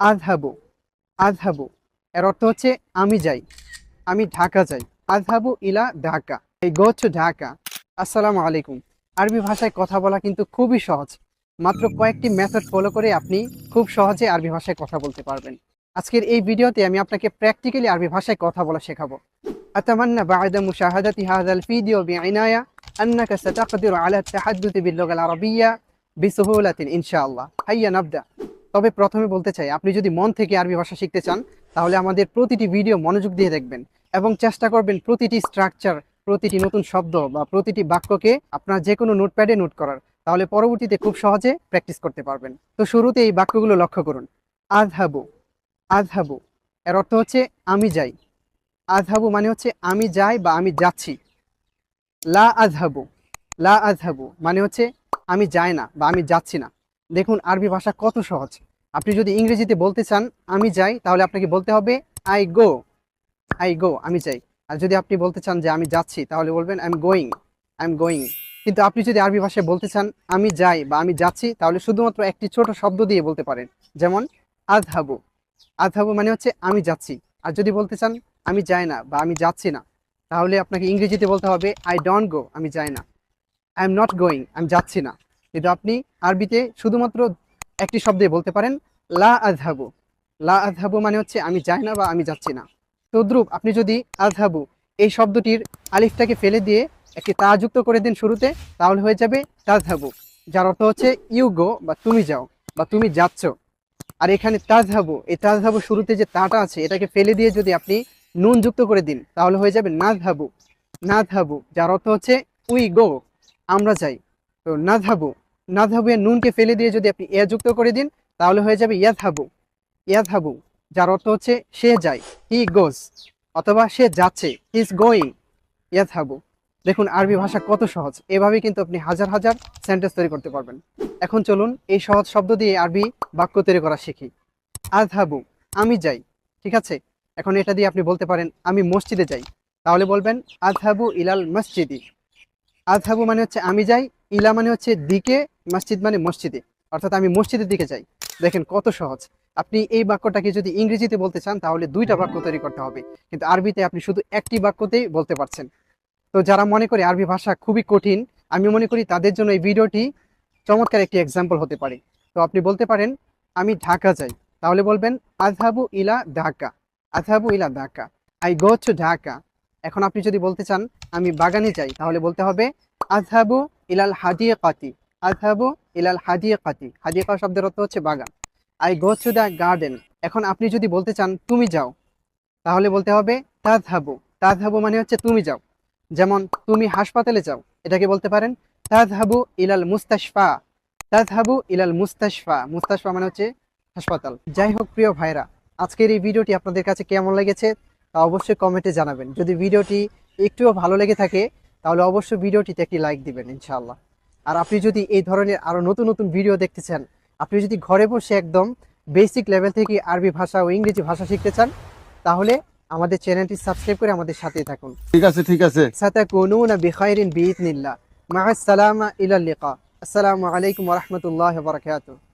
আজহাবু আজহাবু এর অর্থ হচ্ছে আমি যাই আমি ঢাকা যাই আজহাবু ইলা ঢাকা এই গো টু ঢাকা আসসালামু আলাইকুম আরবি ভাষায় কথা বলা কিন্তু খুবই সহজ মাত্র কয়েকটি মেথড ফলো করে আপনি খুব সহজে আরবি ভাষায় কথা বলতে পারবেন আজকের এই ভিডিওতে আমি আপনাকে প্র্যাকটিক্যালি আরবি ভাষায় কথা বলা শেখাবো أتمنى بعد مشاهدة هذا الفيديو بعناية أنك ستقدر على التحدث باللغة العربية بسهولة إن شاء الله هيا نبدأ তবে প্রথমে বলতে চাই, আপনি যদি মন থেকে আরবি ভাষা শিখতে চান, তাহলে আমাদের প্রতিটি ভিডিও মনোযোগ দিয়ে দেখবেন এবং চেষ্টা করবেন প্রতিটি স্ট্রাকচার প্রতিটি নতুন শব্দ বা প্রতিটি বাক্যকে আপনার যে কোনো নোটপ্যাডে নোট করার। তাহলে পরবর্তীতে খুব সহজে প্র্যাকটিস করতে পারবেন। তো শুরুতে এই বাক্যগুলো লক্ষ্য করুন। আজহাবু আজহাবু, এর অর্থ হচ্ছে আমি যাই। আজহাবু মানে হচ্ছে আমি যাই বা আমি যাচ্ছি। লা আজহাবু লা আজহাবু মানে হচ্ছে আমি যাই না বা আমি যাচ্ছি না। দেখুন, আরবি ভাষা কত সহজ। আপনি যদি ইংরেজিতে বলতে চান, আমি যাই, তাহলে আপনাকে বলতে হবে আই গো আই গো আমি যাই। আর যদি আপনি বলতে চান যে, আমি যাচ্ছি, তাহলে বলবেন I am going I am going কিন্তু আপনি যদি আরবি ভাষায় বলতে চান, আমি যাই বা, আমি যাচ্ছি, তাহলে শুধুমাত্র একটি ছোট শব্দ দিয়ে বলতে পারেন, যেমন, আজহাবু। আজহাবু মানে হচ্ছে, আমি যাচ্ছি। আর যদি বলতে চান, আমি যাই না বা, আমি যাচ্ছি না, তাহলে আপনাকে ইংরেজিতে বলতে হবে আই ডোন্ট গো আমি যাই না। আই এম নট গোয়িং আমি যাচ্ছি না। কিন্তু আপনি আরবিতে শুধুমাত্র একটি শব্দে বলতে পারেন, লা আজহাবু লা আজহাবু মানে হচ্ছে আমি যাই না বা আমি যাচ্ছি না। তদ্রুপ, আপনি যদি আজহাবু এই শব্দটির আলিফটাকে ফেলে দিয়ে একটি তা যুক্ত করে দিন শুরুতে, তাহলে হয়ে যাবে তাজহাবু যার অর্থ হচ্ছে ইউ গো বা তুমি যাও বা তুমি যাচ্ছ। আর এখানে তাজহাবু এই তাজহাবু শুরুতে যে তাটা আছে, এটাকে ফেলে দিয়ে যদি আপনি নুন যুক্ত করে দিন, তাহলে হয়ে যাবে নাজহাবু নাজহাবু যার অর্থ হচ্ছে উই গো আমরা যাই। তো নাজহাবু নাজহাবু এর নুনকে ফেলে দিয়ে যদি আপনি এ যুক্ত করে দিন, তাহলে হয়ে যাবে ইয়াজহাবু ইয়াজহাবু যার অর্থ হচ্ছে সে যায়, হি গোজ, অথবা সে যাচ্ছে ইজ গোয়িং ইয়াজহাবু দেখুন, আরবি ভাষা কত সহজ, এভাবেই কিন্তু আপনি হাজার হাজার সেন্টেন্স তৈরি করতে পারবেন। এখন চলুন এই সহজ শব্দ দিয়ে আরবি বাক্য তৈরি করা শিখি। আজহাবু আমি যাই, ঠিক আছে? এখন এটা দিয়ে আপনি বলতে পারেন, আমি মসজিদে যাই। তাহলে বলবেন আজহাবু ইলাল মসজিদি। আজহাবু মানে হচ্ছে, আমি যাই ইলা মানে হচ্ছে দিকে, মসজিদ মানে মসজিদে। অর্থাৎ আমি মসজিদের দিকে যাই। দেখেন কত সহজ। আপনি এই বাক্যটাকে যদি ইংরেজিতে বলতে চান, তাহলে দুইটা বাক্য তৈরি করতে হবে। কিন্তু আরবিতে আপনি শুধু একটি বাক্যতেই বলতে পারছেন। তো যারা মনে করে আরবি ভাষা খুবই কঠিন, আমি মনে করি তাদের জন্য এই ভিডিওটি চমৎকার একটি এক্সাম্পল হতে পারে। তো আপনি বলতে পারেন, আমি ঢাকা যাই। তাহলে বলবেন আজহাবু ইলা ঢাকা। আজহাবু ইলা Dhaka. I go to Dhaka. এখন আপনি যদি বলতে চান, আমি বাগানে যাই, তাহলে বলতে হবে আজহাবু ইলাল হাদিয়ে কাতি আজহাবু ইলাল হাদিয়ে কাতি শব্দের অর্থ হচ্ছে বাগান। I go to the garden. এখন আপনি যদি বলতে চান, তুমি যাও, তাহলে বলতে হবে তাজহাবু তাজহাবু মানে হচ্ছে, তুমি যাও। যেমন, তুমি হাসপাতালে যাও। এটাকে বলতে পারেন তাজহাবু ইলাল মুস্তাশফা। তাজহাবু ইলাল মুস্তাশফা। মুস্তাশফা মানে হচ্ছে, হাসপাতাল। যাই হোক, প্রিয় ভাইরা আজকের এই ভিডিওটি আপনাদের কাছে কেমন লেগেছে তা অবশ্যই কমেন্টে জানাবেন। যদি ভিডিওটি একটুও ভালো লেগে থাকে তাহলে অবশ্যই ভিডিওটিতে একটি লাইক দিবেন ইনশাআল্লাহ। আর আপনি যদি এই ধরনের আরও নতুন নতুন ভিডিও দেখতে চান আপনি যদি ঘরে বসে একদম বেসিক লেভেল থেকে আরবি ভাষা ও ইংরেজি ভাষা শিখতে চান তাহলে আমাদের চ্যানেলটি সাবস্ক্রাইব করে আমাদের সাথে থাকুন। ঠিক আছে ঠিক আছে। সাতাকুনুনা বিখাইরিন বিইদনিল্লাহ। মা আসসালামা ইলা লিকা। আসসালামু আলাইকুম ওয়া রাহমাতুল্লাহি ওয়া বারাকাতুহু।